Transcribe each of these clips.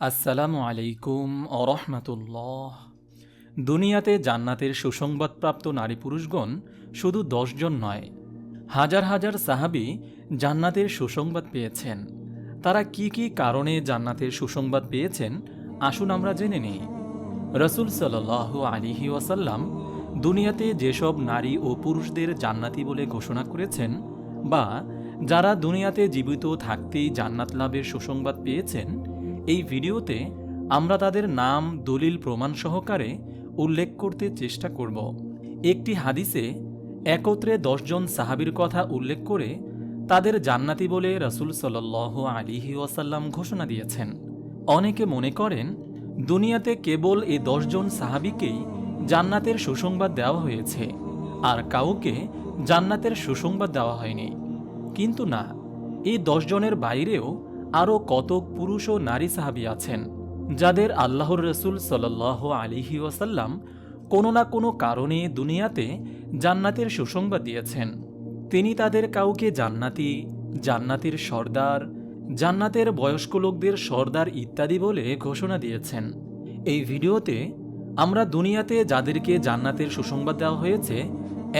আসসালামু আলাইকুম অরহমাতুল্লাহ দুনিয়াতে জান্নাতের সুসংবাদপ্রাপ্ত নারী পুরুষগণ শুধু দশজন নয়, হাজার হাজার সাহাবি জান্নাতের সুসংবাদ পেয়েছেন। তারা কি কি কারণে জান্নাতের সুসংবাদ পেয়েছেন, আসুন আমরা জেনে নিই। রসুল সাল্লাহ আলিহি ওয়াসাল্লাম দুনিয়াতে যেসব নারী ও পুরুষদের জান্নাতি বলে ঘোষণা করেছেন বা যারা দুনিয়াতে জীবিত থাকতেই জান্নাত লাভের সুসংবাদ পেয়েছেন এই ভিডিওতে আমরা তাদের নাম, দলিল, প্রমাণ সহকারে উল্লেখ করতে চেষ্টা করব। একটি হাদিসে একত্রে দশজন সাহাবির কথা উল্লেখ করে তাদের জান্নাতি বলে রসুল সাল্লাহ আলিহি ওয়াসাল্লাম ঘোষণা দিয়েছেন। অনেকে মনে করেন, দুনিয়াতে কেবল এ দশজন সাহাবিকেই জান্নাতের সুসংবাদ দেওয়া হয়েছে, আর কাউকে জান্নাতের সুসংবাদ দেওয়া হয়নি। কিন্তু না, এই দশজনের বাইরেও আরও কতক পুরুষ ও নারী সাহাবি আছেন, যাদের আল্লাহর রসুল সাল্লাহ আলিহি ওয়াসাল্লাম কোনো না কোনো কারণে দুনিয়াতে জান্নাতের সুসংবাদ দিয়েছেন। তিনি তাদের কাউকে জান্নাতি, জান্নাতের সর্দার, জান্নাতের বয়স্ক লোকদের সর্দার ইত্যাদি বলে ঘোষণা দিয়েছেন। এই ভিডিওতে আমরা দুনিয়াতে যাদেরকে জান্নাতের সুসংবাদ দেওয়া হয়েছে,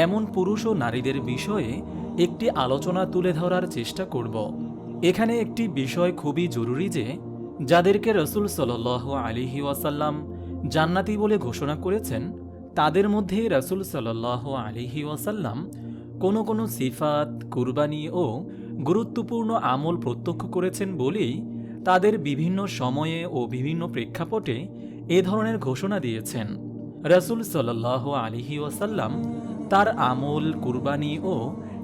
এমন পুরুষ ও নারীদের বিষয়ে একটি আলোচনা তুলে ধরার চেষ্টা করব। এখানে একটি বিষয় খুবই জরুরি যে, যাদেরকে রসুল সাল আলিহি ওয়াসাল্লাম জান্নাতি বলে ঘোষণা করেছেন, তাদের মধ্যে রসুল সাল আলিহি ওয়াসাল্লাম কোনো কোনো সিফাত, কুরবানি ও গুরুত্বপূর্ণ আমল প্রত্যক্ষ করেছেন বলেই তাদের বিভিন্ন সময়ে ও বিভিন্ন প্রেক্ষাপটে এ ধরনের ঘোষণা দিয়েছেন। রসুল সাল্লাহ আলিহি ওয়াসাল্লাম তার আমল, কুরবানি ও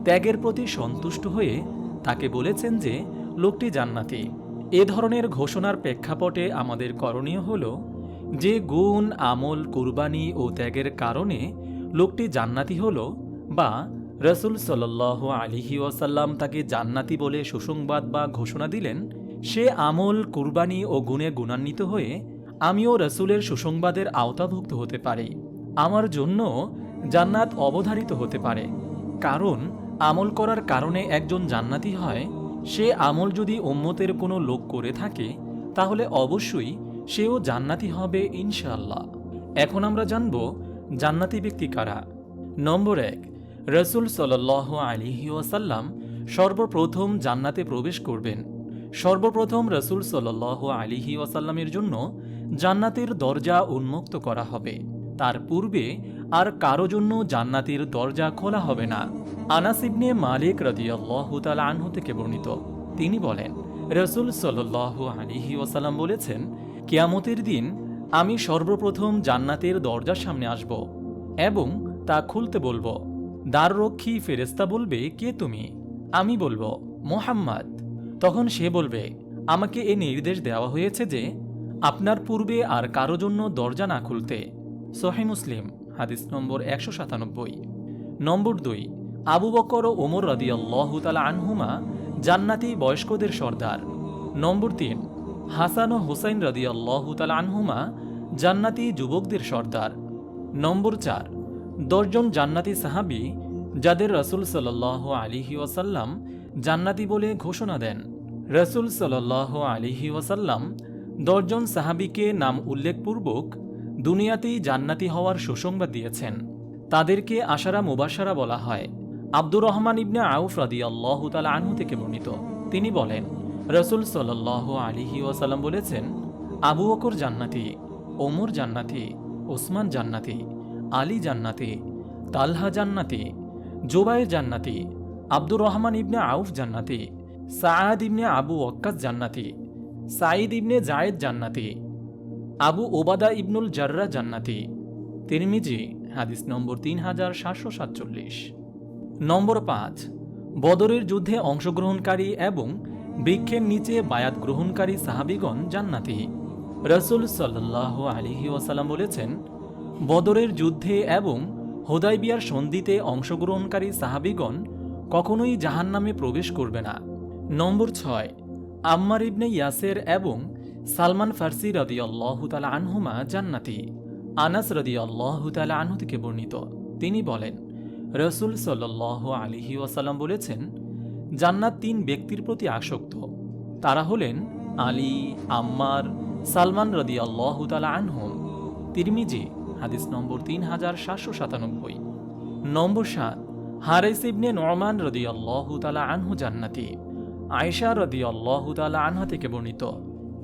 ত্যাগের প্রতি সন্তুষ্ট হয়ে তাকে বলেছেন যে, লোকটি জান্নাতি। এ ধরনের ঘোষণার প্রেক্ষাপটে আমাদের করণীয় হল যে, গুণ, আমল, কুরবানি ও ত্যাগের কারণে লোকটি জান্নাতি হল বা রসুল সাল্লাহ আলিহি ওয়াসাল্লাম তাকে জান্নাতি বলে সুসংবাদ বা ঘোষণা দিলেন, সে আমল, কুরবানি ও গুণে গুণান্বিত হয়ে আমিও রসুলের সুসংবাদের আওতাভুক্ত হতে পারি। আমার জন্য জান্নাত অবধারিত হতে পারে। কারণ আমল করার কারণে একজন জান্নাতি হয়, সে আমল যদি উম্মতের কোনো লোক করে থাকে, তাহলে অবশ্যই সেও জান্নাতি হবে ইনশাআল্লাহ। এখন আমরা জানব জান্নাতি ব্যক্তি কারা। নম্বর এক, রসুল সাল আলিহি ওয়াসাল্লাম সর্বপ্রথম জান্নাতে প্রবেশ করবেন। সর্বপ্রথম রসুল সাল আলিহি ওয়াসাল্লামের জন্য জান্নাতের দরজা উন্মুক্ত করা হবে। তার পূর্বে আর কারও জন্য জান্নাতের দরজা খোলা হবে না। আনাস ইবনে মালিক রাদিয়াল্লাহু তাআলা আনহু থেকে বর্ণিত। তিনি বলেন, রসুল সাল্লাল্লাহু আলাইহি ওয়াসাল্লাম বলেছেন, কিয়ামতের দিন আমি সর্বপ্রথম জান্নাতের দরজার সামনে আসব এবং তা খুলতে বলব। দ্বাররক্ষী ফেরেস্তা বলবে, কে তুমি? আমি বলব, মোহাম্মদ। তখন সে বলবে, আমাকে এ নির্দেশ দেওয়া হয়েছে যে, আপনার পূর্বে আর কারও জন্য দরজা না খুলতে। সোহে মুসলিম। হাদিস নম্বর একশো সাতানব্বই। নম্বর দুই, আবু বকর ও ওমর রদিয়াল্লাহ তালা আনহুমা জান্নাতি বয়স্কদের সর্দার। নম্বর তিন, হাসান ও হুসাইন রদিয়াল্লাহ তালা আনহুমা জান্নাতি যুবকদের সর্দার। নম্বর চার, দশজন জান্নাতি সাহাবি যাদের রসুল সাল্লাহ আলিহি ওয়াসাল্লাম জান্নাতি বলে ঘোষণা দেন। রসুল সাল্লাহ আলিহি ওয়াসাল্লাম দশজন সাহাবিকে নাম উল্লেখপূর্বক দুনিয়াতেই জান্নাতি হওয়ার সুসংবাদ দিয়েছেন। তাদেরকে আশারা মুবাসারা বলা হয়। আব্দুর রহমান ইবনে আউফ রাদি আল্লাহ তালা আনহু থেকে বর্ণিত। তিনি বলেন, রসুল সাল্লাহ আলিহি ওয়াসাল্লাম বলেছেন, আবু বকর জান্নাতি, ওমর জান্নাতি, ওসমান জান্নাতি, আলী জান্নাতি, তালহা জান্নাতি জোবায়ের জান্নাতি, আব্দুর রহমান ইবনে আউফ জান্নাতি সায়াদ ইবনে আবু ওয়াক্কাস জান্নাতি, সাঈদ ইবনে জায়েদ জান্নাতি আবু ওবাদা ইবনুল জার্রা জান্নাতি। তিরমিজি, হাদিস নম্বর তিন হাজার সাতশো সাতচল্লিশ। নম্বর পাঁচ, বদরের যুদ্ধে অংশগ্রহণকারী এবং বৃক্ষের নিচে বায়াত গ্রহণকারী সাহাবিগণ জান্নাতি। রসুল সাল্লাহ আলিহি ওয়াসাল্লাম বলেছেন, বদরের যুদ্ধে এবং হোদাইবিয়ার সন্ধিতে অংশগ্রহণকারী সাহাবিগণ কখনোই জাহান্নামে প্রবেশ করবে না। নম্বর ছয়, আম্মার ইবনে ইয়াসের এবং সালমান ফার্সি রদি আল্লাহ তালা আনহুমা জান্নাতি। আনাস রদি আল্লাহ তালা আনহু থেকে বর্ণিত। তিনি বলেন, রসুল সাল্লাহ আলিহি ওয়াসাল্লাম বলেছেন, জান্নাত তিন ব্যক্তির প্রতি আসক্ত। তারা হলেন আলী, আম্মার, সালমান রদি আল্লাহ তালা আনহুম তিরমিজি, হাদিস নম্বর তিন হাজার সাতশো সাতানব্বই। নম্বর সাত, হারেস ইবনে নরমান রদি আল্লাহ তালা আনহু জান্নাতি। আয়সা রদি আল্লাহ তালা আনহা থেকে বর্ণিত।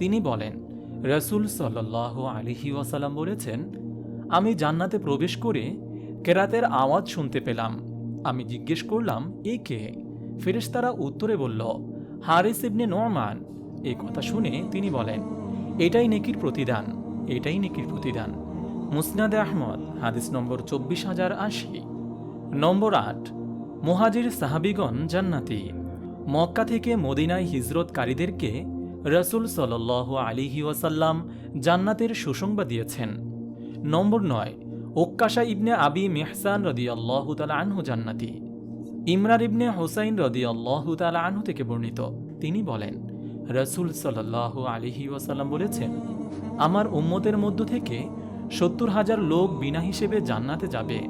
তিনি বলেন, রসুল সাল্লাহ আলিহি ওয়াসাল্লাম বলেছেন, আমি জান্নাতে প্রবেশ করে কেরাতের আওয়াজ শুনতে পেলাম। আমি জিজ্ঞেস করলাম, এ কে? ফেরেশতারা উত্তরে বলল, হারিস ইবনে নরমান এই কথা শুনে তিনি বলেন, এটাই নেকির প্রতিদান, এটাই নেকির প্রতিদান। মুসনাদে আহমদ, হাদিস নম্বর চব্বিশ হাজার আশি। নম্বর আট, মুহাজির সাহাবিগণ জান্নাতি। মক্কা থেকে মদিনায় হিজরতকারীদেরকে রসুল সাল আলিহি ওয়াসাল্লাম জান্নাতের সুসংবাদ দিয়েছেন। নম্বর নয় ওক্কাশা ইবনে আবি মেহসান রদি আল্লাহ আনহু জান্নাতি। ইমরান ইবনে হোসাইন রদি আল্লাহ আনহু থেকে বর্ণিত। তিনি বলেন, রসুল সাল্লাহ আলিহি ওয়াসাল্লাম বলেছেন, আমার উম্মতের মধ্য থেকে সত্তর হাজার লোক বিনা হিসেবে জান্নাতে যাবে।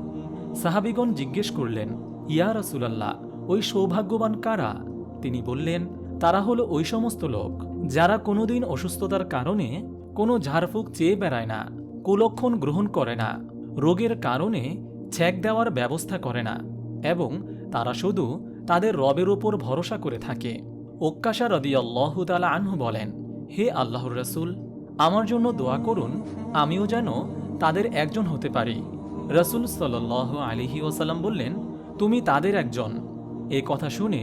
সাহাবিগণ জিজ্ঞেস করলেন, ইয়া রসুলাল্লাহ, ওই সৌভাগ্যবান কারা তিনি বললেন তারা হলো ওই সমস্ত লোক যারা কোনোদিন অসুস্থতার কারণে কোনো ঝাড়ফুঁক চেয়ে বেড়ায় না, কুলক্ষণ গ্রহণ করে না, রোগের কারণে ছ্যাক দেওয়ার ব্যবস্থা করে না এবং তারা শুধু তাদের রবের ওপর ভরসা করে থাকে। ওক্কাশা রদি তালা আনহু বলেন, হে আল্লাহর রসুল, আমার জন্য দোয়া করুন, আমিও যেন তাদের একজন হতে পারি। রসুল সাল আলিহি ওসাল্লাম বললেন, তুমি তাদের একজন। এ কথা শুনে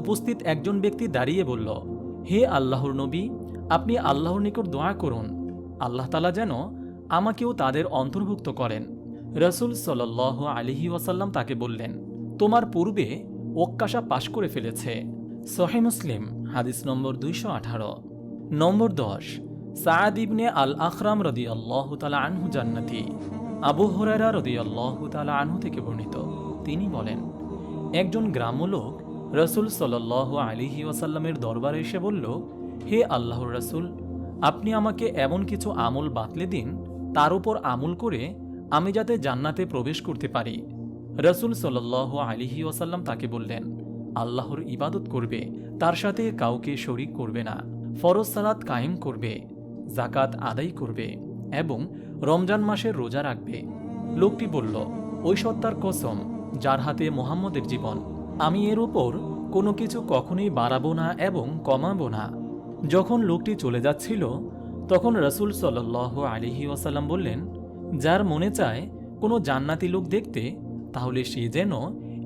উপস্থিত একজন ব্যক্তি দাঁড়িয়ে বলল, হে আল্লাহর নবী, আপনি আল্লাহর নিকট দোয়া করুন। আল্লাহ তালা যেন আমাকেও তাদের অন্তর্ভুক্ত করেন। রসুল সাল আলিহি ওয়াসাল্লাম তাকে বললেন, তোমার পূর্বে ওক্কাশা পাশ করে ফেলেছে। সহে মুসলিম, হাদিস নম্বর দুইশো আঠারো। নম্বর দশ সায়াদ ইবনে আল আখরাম রদি আল্লাহ তালা আনহু জান্নাতি। আবু হরারা রদি আল্লাহ তালা আনহু থেকে বর্ণিত। তিনি বলেন, একজন গ্রাম্য লোক রসুল সাল আলিহি ওয়াসাল্লামের দরবারে এসে বলল, হে আল্লাহর রসুল, আপনি আমাকে এমন কিছু আমল বাতলে দিন, তার উপর আমল করে আমি যাতে জান্নাতে প্রবেশ করতে পারি। রসুল সাল আলিহি ওয়াসাল্লাম তাকে বললেন, আল্লাহর ইবাদত করবে, তার সাথে কাউকে শরিক করবে না, ফরজ সালাত কায়েম করবে জাকাত আদায় করবে এবং রমজান মাসের রোজা রাখবে। লোকটি বলল ওই সত্তার কসম, যার হাতে মোহাম্মদের জীবন আমি এর উপর কোনো কিছু কখনোই বাড়াবো না এবং কমাবো না। যখন লোকটি চলে যাচ্ছিল, তখন রসুল সাল আলিহি ওয়াসাল্লাম বললেন, যার মনে চায় কোনো জান্নাতি লোক দেখতে, তাহলে সে যেন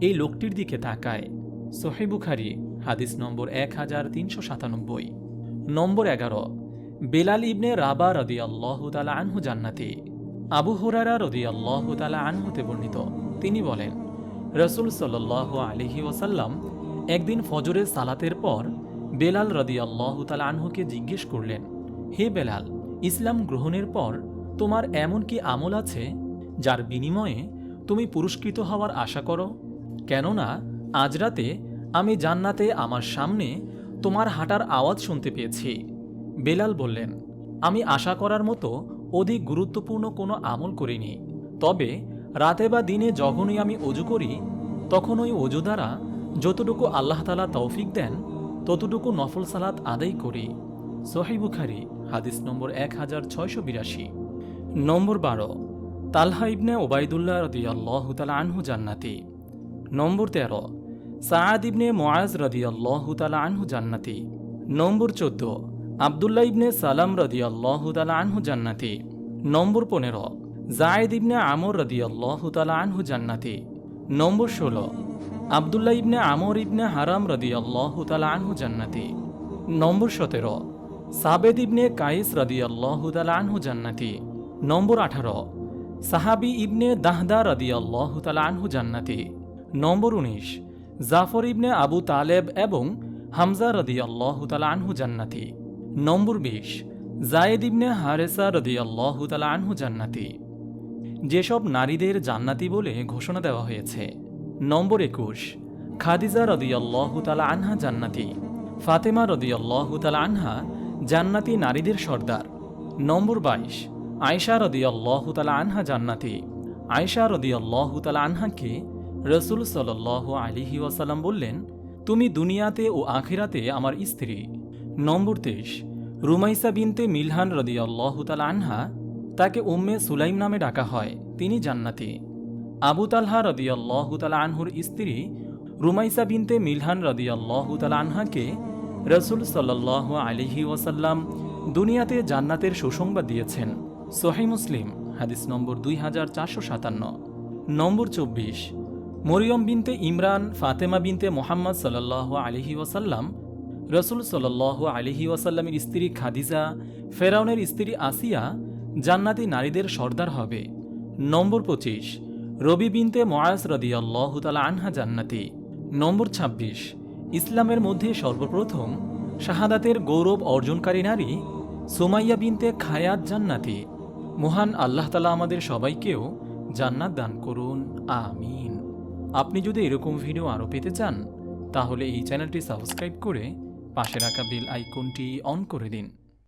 এই লোকটির দিকে তাকায়। সোহেবুখারি হাদিস নম্বর এক হাজার তিনশো সাতানব্বই। নম্বর এগারো, বেলাল ইবনে রাবা রদি আল্লাহ তালা আনহু জান্নাতি। আবু হুরারা রদি আল্লাহ তালা আনহুতে বর্ণিত। তিনি বলেন রসুল সাল আলিহি ওসাল্লাম একদিন ফজরের সালাতের পর বেলাল রদি আল্লাহ আনহুকে জিজ্ঞেস করলেন, হে বেলাল, ইসলাম গ্রহণের পর তোমার এমন কি আমল আছে যার বিনিময়ে তুমি পুরস্কৃত হওয়ার আশা করো? কেননা আজ রাতে আমি জান্নাতে আমার সামনে তোমার হাঁটার আওয়াজ শুনতে পেয়েছি। বেলাল বললেন, আমি আশা করার মতো অধিক গুরুত্বপূর্ণ কোনো আমল করিনি। তবে রাতে বা দিনে যখনই আমি অজু করি তখন ওই অজু দ্বারা যতটুকু আল্লাহ তালা তৌফিক দেন, ততটুকু নফল সালাত আদায় করি। সোহাই বুখারি, হাদিস নম্বর এক হাজার ছয়শো বিরাশি। নম্বর বারো, তালহা ইবনে ওবায়দুল্লাহ রদি আল্লাহ তালা আনহু জান্নাতি। নম্বর তেরো সায়াদ ইবনে মোয়াজ রদি আল্লাহ তালা আনহু জান্নাতি। নম্বর চোদ্দ, আবদুল্লাহ ইবনে সালাম রদি আল্লাহ তালা আনহু জান্নাতি। নম্বর পনেরো জায়েদ ইবনে আমর রদি আল্লাহ তালা আনহু জান্নাতি। নম্বর ষোলো। আবদুল্লাহ ইবনে আমর ইবনে হারাম রদি আল্লাহ আনহু জান্নাতি। নম্বর সতেরো। সাবেদ ইবনে কাইস রদি আল্লাহ আনহু জান্নাতি। নম্বর আঠারো। সাহাবি ইবনে দাহদা রদি আল্লাহ আনহু জান্নাতি। নম্বর উনিশ। জাফর ইবনে আবু তালেব এবং হামজা রদি আল্লাহ আনহু জান্নাতি। নম্বর বিশ। জায়েদ ইবনে হারেসা রদি আল্লাহ আনহু জান্নাতি। যেসব নারীদের জান্নাতি বলে ঘোষণা দেওয়া হয়েছে। নম্বর একুশ, খাদিজা রদি আল্লাহ তালা আনহা জান্নাতি। ফাতেমা রদি আল্লাহ তালা আনহা জান্নাতি নারীদের সর্দার। নম্বর বাইশ আয়সা রদি তালা আনহা জান্নাতি। আয়সা রদি তালা আনহাকে রসুল সাল আলিহি ওয়াসাল্লাম বললেন, তুমি দুনিয়াতে ও আখিরাতে আমার স্ত্রী। নম্বর তেইশ, রুমাইসা বিনতে মিলহান রদিয়াল্লাহু তালা আনহা তাকে উম্মে সুলাইম নামে ডাকা হয়। তিনি জান্নাতি। আবু তালহা রদিয়াল্লাহু আনহুর স্ত্রী রুমাইসা বিনতে মিলহান রদিয়াল্লাহু আনহাকে রসুল সাল্লাহ আলিহি ওয়াসাল্লাম দুনিয়াতে জান্নাতের সুসংবাদ দিয়েছেন। সোহাই মুসলিম, হাদিস নম্বর দুই হাজার চারশো সাতান্ন। নম্বর চব্বিশ, মরিয়ম বিনতে ইমরান, ফাতেমা বিনতে মোহাম্মদ সাল্লাহ আলিহি ওয়াসাল্লাম, রসুল সাল্লাহ আলিহি ওয়াসাল্লামের স্ত্রী খাদিজা, ফেরাউনের স্ত্রী আসিয়া জান্নাতি নারীদের সর্দার হবে। নম্বর পঁচিশ, রবি বিনতে ময়াস রদিয়াল্লাহ তালা আনহা জান্নাতি। নম্বর ২৬ ইসলামের মধ্যে সর্বপ্রথম শাহাদাতের গৌরব অর্জনকারী নারী সোমাইয়া বিনতে খায়াত জান্নাতি। মহান আল্লাহ তালা আমাদের সবাইকেও জান্নাত দান করুন। আমিন। আপনি যদি এরকম ভিডিও আরও পেতে চান, তাহলে এই চ্যানেলটি সাবস্ক্রাইব করে পাশে রাখা বেল আইকনটি অন করে দিন।